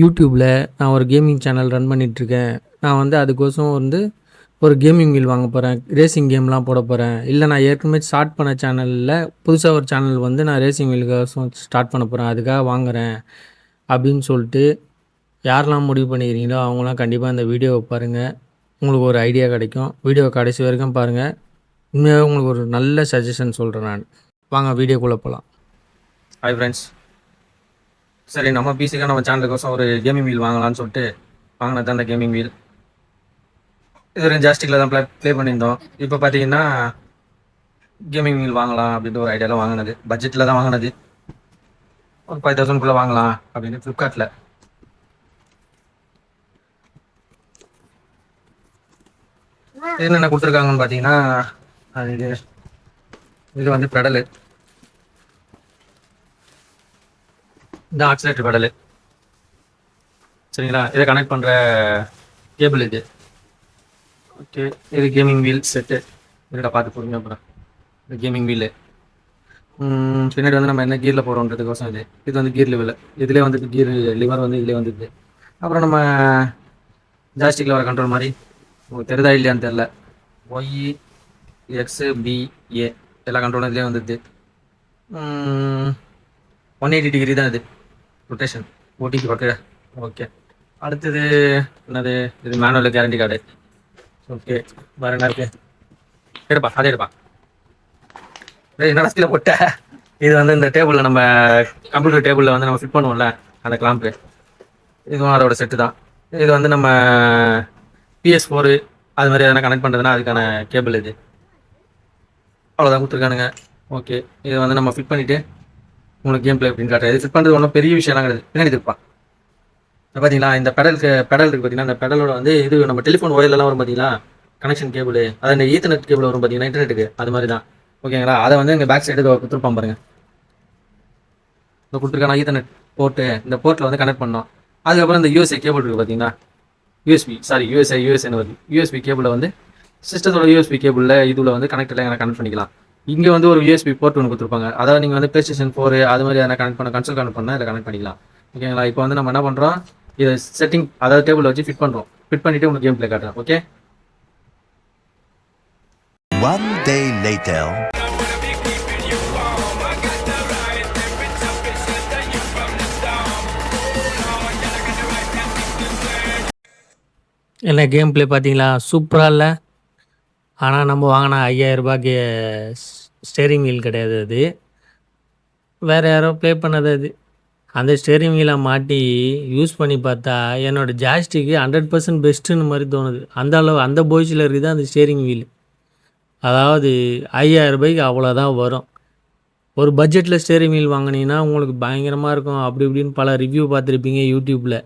யூடியூப்பில் நான் ஒரு கேமிங் சேனல் ரன் பண்ணிகிட்ருக்கேன் நான் வந்து அதுக்கோசம் வந்து ஒரு கேமிங் வீல் வாங்க போகிறேன் ரேசிங் கேம்லாம் போட போகிறேன் இல்லை நான் ஏற்கனவே ஸ்டார்ட் பண்ண சேனலில் புதுசாக ஒரு சேனல் வந்து நான் ரேசிங் வீலுக்கோசம் ஸ்டார்ட் பண்ண போகிறேன் அதுக்காக வாங்குகிறேன் அப்படின்னு சொல்லிட்டு யாரெல்லாம் முடிவு பண்ணிக்கிறீங்களோ அவங்களாம் கண்டிப்பாக இந்த வீடியோவை பாருங்கள் உங்களுக்கு ஒரு ஐடியா கிடைக்கும். வீடியோ கடைசி வரைக்கும் பாருங்கள் உண்மையாகவே உங்களுக்கு ஒரு நல்ல சஜஷன் சொல்கிறேன் நான். வாங்க வீடியோக்குள்ளே போகலாம் ஹாய் ஃப்ரெண்ட்ஸ் சரி நம்ம பிசிக்காக நம்ம சேனலுக்கோசம் ஒரு கேமிங் வீல் வாங்கலாம்னு சொல்லிட்டு வாங்கினது தான் அந்த கேமிங் வீல் இது ரெண்டு ஜாஸ்டிக்கில் தான் ப்ளே ப்ளே பண்ணியிருந்தோம். இப்போ பார்த்தீங்கன்னா கேமிங் வீல் வாங்கலாம் அப்படின்ற ஒரு ஐடியாவில் வாங்கினது. பட்ஜெட்டில் தான் வாங்கினது. ஒரு ஃபைவ் தௌசண்ட்குள்ளே வாங்கலாம் அப்படின்னு ஃப்ளிப்கார்ட்டில் என்னென்ன கொடுத்துருக்காங்கன்னு பார்த்தீங்கன்னா அது இது இது வந்து பெடலு இந்த ஆக்சிலேட்டர் பெடலு சரிங்களா? இதை கனெக்ட் பண்ணுற கேபிள் இது. ஓகே இது கேமிங் வீல் செட்டு இதோட பார்த்து போடுங்க அப்புறம். இது கேமிங் வீலு பின்னாடி வந்து நம்ம என்ன கீரில் போகிறோன்றதுக்கோசம் இது. இது வந்து கீர் லெவலில் இதுலேயே வந்துட்டு கீர் லிவர் வந்து இதுலேயே வந்துடுது அப்புறம் நம்ம ஜாஸ்டிக்கில் வர கண்ட்ரோல் மாதிரி. உங்களுக்கு தெரிதா இல்லையான்னு தெரில ஒய் எக்ஸு பிஏ எல்லா கண்ட்ரோலும் இதுலேயே வந்துடுது ஒன் எயிட்டி டிகிரி தான் இது. ரொட்டேஷன் ஓடிக்கு ஓகே ஓகே அடுத்தது என்னது? இது மேனுவல் கேரண்டி கார்டு ஓகே வேறு என்ன இருக்கு? எடுப்பா அதே எடுப்பா. என்னடா கீழே போட்ட? இது வந்து இந்த டேபிளில் நம்ம கம்ப்யூட்டர் டேபிளில் வந்து நம்ம ஃபிட் பண்ணுவோம்ல அந்த கிளாம்பு இதுவும் அதோட செட்டு தான். இது வந்து நம்ம பிஎஸ் ஃபோரு அது மாதிரி எதனா கனெக்ட் பண்ணுறதுனா அதுக்கான கேபிள் இது. அவ்வளோதான் கொடுத்துருக்கானுங்க. ஓகே இது வந்து நம்ம ஃபிட் பண்ணிவிட்டு உங்களுக்கு கேம் பிளே அப்படின்னு காட்டுறது. ஃபிட் பண்ணுறது ஒன்றும் பெரிய விஷயம்லாம் கிடையாது. பின்னாடி திருப்பான் பார்த்தீங்களா இந்த பெடலுக்கு பெடல் இருக்குது பார்த்தீங்கன்னா இந்த பெடலோட வந்து இது நம்ம டெலிஃபோன் ஒயர்லலாம் வரும் பார்த்தீங்களா கனெக்ஷன் கேபிள் அதாவது இந்த ஈத்தர்நெட் கேபிள் வரும் பார்த்தீங்கன்னா இன்டர்நெட்டுக்கு அது மாதிரி தான் ஓகேங்களா அதை வந்து எங்கள் பேக் சைடு கொடுத்துருப்பான் பாருங்க. இந்த கொடுத்துருக்கான ஈத்தர்நெட் போர்ட்டு இந்த போர்ட்டில் வந்து கனெக்ட் பண்ணோம். அதுக்கப்புறம் இந்த யூஎஸ்ஏ கேபிள் இருக்குது பார்த்தீங்கன்னா யூஎஸ்பி சாரி யூஎஸ்ஐ யூஎஸ்ஏன்னு வருது. யூஎஸ்பி கேபிளில் வந்து சிஸ்டத்தோட யூஎஸ்பி கேபிளில் இதில் வந்து கனெக்ட் கனெக்டில் கனெக்ட் பண்ணிக்கலாம். இங்கே வந்து ஒரு யூஎஸ்பி போர்ட் ஒன்று கொடுத்துருப்பாங்க. அதாவது நீங்கள் வந்து ப்ளே ஸ்டேஷன் ஃபோர் அது மாதிரி எதனா கனெக்ட் பண்ண கன்சோல் கனெக்ட் பண்ணால் இதில் கனெக்ட் பண்ணிக்கலாம். ஓகேங்களா இப்போ வந்து நம்ம என்ன பண்ணுறோம் இதை செட்டிங் அதாவது டேபிள் வச்சு ஃபிட் பண்ணுறோம் ஃபிட் பண்ணிவிட்டு உங்களுக்கு கேம் ப்ளே காட்டுறேன். Okay One day later. என்ன கேம் ப்ளே பார்த்தீங்களா சூப்பராக இல்லை? ஆனால் நம்ம வாங்கின ஐயாயிரரூபாய்க்கு ஸ்டேரிங் வீல் கிடையாது அது. வேறு யாரோ ப்ளே பண்ணது அது. அந்த ஸ்டேரிங் வீலை மாட்டி யூஸ் பண்ணி பார்த்தா என்னோட ஜாஸ்டிக்கு ஹண்ட்ரட் பர்சன்ட் பெஸ்ட்டுன்னு மாதிரி தோணுது. அந்த அளவு அந்த போய்ஸில் இருக்குது அந்த ஸ்டேரிங் வீல் அதாவது ஐயாயிரம் ரூபாய்க்கு அவ்வளோதான் வரும். ஒரு பட்ஜெட்டில் ஸ்டேரிங் வீல் வாங்கினீங்கன்னா உங்களுக்கு பயங்கரமாக இருக்கும். அப்படி இப்படின்னு பல ரிவ்யூ பார்த்துருப்பீங்க யூடியூப்பில்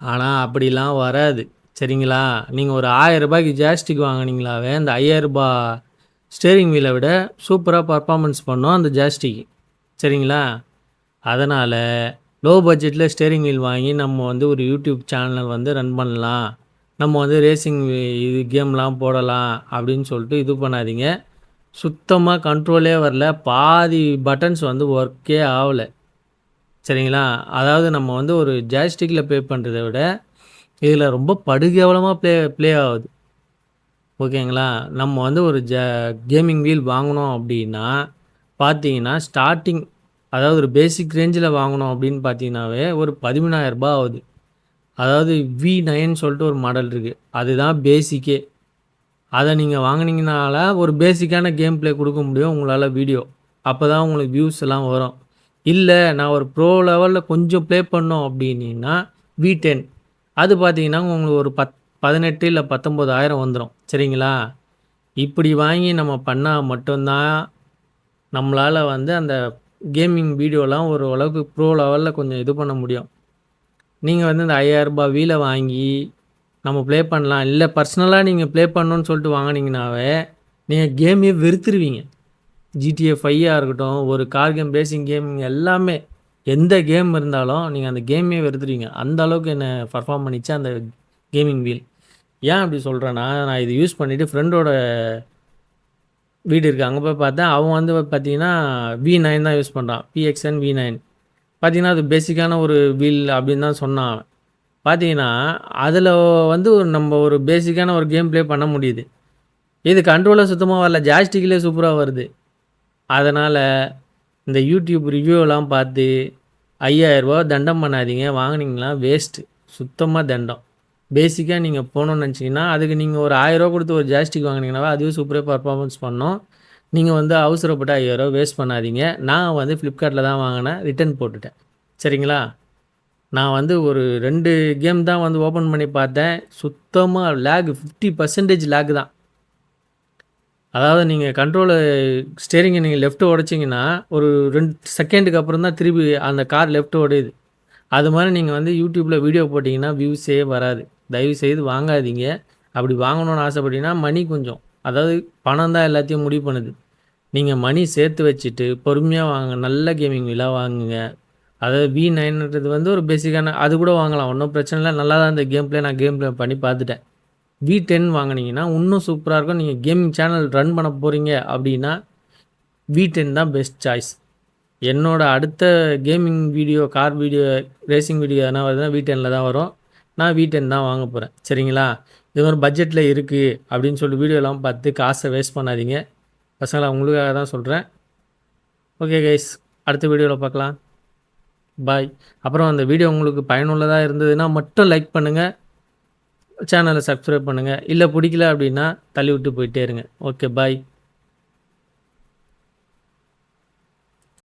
ஆனால் அப்படிலாம் வராது. சரிங்களா? நீங்கள் ஒரு ஆயிரம் ரூபாய்க்கு ஜாஸ்டிக் வாங்கினீங்களாவே அந்த ஐயாயிரரூபா ஸ்டேரிங் வீலை விட சூப்பராக பர்ஃபார்மன்ஸ் பண்ணோம் அந்த ஜாஸ்டிக்கு சரிங்களா? அதனால் லோ பட்ஜெட்டில் ஸ்டேரிங் வீல் வாங்கி நம்ம வந்து ஒரு யூடியூப் சேனல் வந்து ரன் பண்ணலாம். நம்ம வந்து ரேசிங் இது கேம்லாம் போடலாம் அப்படின்னு சொல்லிட்டு இது பண்ணாதீங்க. சுத்தமாக கண்ட்ரோலே வரல. பாதி பட்டன்ஸ் வந்து ஒர்க்கே ஆகலை சரிங்களா? அதாவது நம்ம வந்து ஒரு ஜாஸ்டிக்கில் ப்ளே பண்ணுறதை விட இதில் ரொம்ப படுகேவலமாக ப்ளே ப்ளே ஆகுது. ஓகேங்களா? நம்ம வந்து ஒரு ஜ கேமிங் வீல் வாங்கினோம் அப்படின்னா பார்த்தீங்கன்னா ஸ்டார்டிங் அதாவது ஒரு பேசிக் ரேஞ்சில் வாங்கினோம் அப்படின்னு பார்த்தீங்கனாவே ஒரு பதிமூணாயிரரூபா ஆகுது. அதாவது வி நைன் சொல்லிட்டு ஒரு மாடல் இருக்குது அதுதான் பேசிக்கே அதை நீங்கள் வாங்கினீங்கனால ஒரு பேசிக்கான கேம் ப்ளே கொடுக்க முடியும் உங்களால் வீடியோ அப்போ தான் உங்களுக்கு வியூஸ் எல்லாம் வரும். இல்லை நான் ஒரு ப்ரோ லெவலில் கொஞ்சம் ப்ளே பண்ணோம் அப்படின்னா வி டென் அது பார்த்தீங்கன்னா உங்களுக்கு ஒரு பத் பதினெட்டு இல்லை பத்தொம்போதாயிரம் வந்துடும் சரிங்களா? இப்படி வாங்கி நம்ம பண்ணால் மட்டும்தான் நம்மளால் வந்து அந்த கேமிங் வீடியோலாம் ஒரு அளவுக்கு ப்ரோ லெவலில் கொஞ்சம் இது பண்ண முடியும். நீங்கள் வந்து இந்த ஐயாயிரரூபா வீலை வாங்கி நம்ம ப்ளே பண்ணலாம். இல்லை பர்சனலாக நீங்கள் ப்ளே பண்ணணுன்னு சொல்லிட்டு வாங்கினீங்கனாவே நீங்கள் கேமையே வெறுத்துருவீங்க. ஜிடிஏ ஃபையாக இருக்கட்டும் ஒரு கார் கேம் ரேசிங் கேம் எல்லாமே எந்த கேம் இருந்தாலும் நீங்கள் அந்த கேமே வெறுத்துருவீங்க. அந்த அளவுக்கு என்ன பர்ஃபார்ம் பண்ணிச்சு அந்த கேமிங் வீல் ஏன் அப்படி சொல்கிறேன்னா நான் இது யூஸ் பண்ணிவிட்டு ஃப்ரெண்டோட வீடு இருக்குது அங்கே போய் பார்த்தேன் அவன் வந்து பார்த்தீங்கன்னா வி நைன் தான் யூஸ் பண்ணுறான் பிஎக்ஸ்என் வி நைன் பார்த்தீங்கன்னா அது பேசிக்கான ஒரு வீல் அப்படின்னு தான் சொன்னான் பார்த்தீங்கன்னா, அதில் வந்து ஒரு நம்ம ஒரு பேசிக்கான ஒரு கேம் ப்ளே பண்ண முடியுது. இது கண்ட்ரோலாக சுத்தமாக வரல. ஜாஸ்டிக்கிலே சூப்பராக வருது. அதனால் இந்த யூடியூப் ரிவ்யூலாம் பார்த்து ஐயாயிரரூபா தண்டம் பண்ணாதீங்க. வாங்குனீங்கன்னா வேஸ்ட்டு. சுத்தமாக தண்டம். பேசிக்காக நீங்கள் போகணுன்னு நினச்சிங்கன்னா அதுக்கு நீங்கள் ஒரு ஆயிரரூவா கொடுத்து ஒரு ஜாஸ்டிக் வாங்குனீங்கன்னாவே அதுவே சூப்பராக பர்ஃபார்மன்ஸ் பண்ணும். நீங்கள் வந்து அவசரப்பட்டு ஐயாயிரரூவா வேஸ்ட் பண்ணாதீங்க. நான் வந்து ஃப்ளிப்கார்ட்டில் தான் வாங்கினேன் ரிட்டர்ன் போட்டுட்டேன். சரிங்களா? நான் வந்து ஒரு ரெண்டு கேம் தான் வந்து ஓப்பன் பண்ணி பார்த்தேன். சுத்தமாக லேக் 50% லேக் தான். அதாவது நீங்கள் கண்ட்ரோலர் ஸ்டேரிங்கை நீங்கள் லெஃப்ட்டு உடைச்சீங்கன்னா, ஒரு ரெண்டு செகண்டுக்கு அப்புறம் தான் திருப்பி அந்த கார் லெஃப்ட்டு உடையுது. அது மாதிரி நீங்கள் வந்து யூடியூப்பில் வீடியோ போட்டிங்கன்னா வியூஸே வராது. தயவுசெய்து வாங்காதீங்க. அப்படி வாங்கணும்னு ஆசைப்பட்டீங்கன்னா, மணி கொஞ்சம் அதாவது பணம் தான் எல்லாத்தையும் முடிவு பண்ணுது. நீங்கள் மணி சேர்த்து வச்சுட்டு, பொறுமையாக வாங்க நல்ல கேமிங் விழா வாங்குங்க. அதாவது V9ன்றது வந்து ஒரு பேசிக்கான அது கூட வாங்கலாம். ஒன்றும் பிரச்சனை இல்லை நல்லா தான் இந்த கேம் ப்ளே நான் கேம் ப்ளே பண்ணி பார்த்துட்டேன். வி டென் வாங்கினீங்கன்னா இன்னும் சூப்பராக இருக்கும். நீங்கள் கேமிங் சேனல் ரன் பண்ண போகிறீங்க அப்படின்னா, V10 தான் பெஸ்ட் சாய்ஸ். என்னோடய அடுத்த gaming video, car video, racing video எதனா வருதுன்னா V10ல தான் வரும். நான் V10 தான் வாங்க போகிறேன் சரிங்களா? இது மாதிரி பட்ஜெட்டில் இருக்குது அப்படின்னு சொல்லி வீடியோலாம் பார்த்து காசை வேஸ்ட் பண்ணாதீங்க. பசங்களா உங்களுக்காக தான் சொல்கிறேன் ஓகே கைஸ். அடுத்த வீடியோவில் பார்க்கலாம். பாய். அப்புறம் அந்த வீடியோ உங்களுக்கு பயனுள்ளதாக இருந்ததுன்னா மட்டும் லைக் பண்ணுங்கள் சேனலை சப்ஸ்கிரைப் பண்ணுங்கள் இல்லை பிடிக்கல அப்படின்னா தள்ளி விட்டு போயிட்டே இருங்க. Okay bye.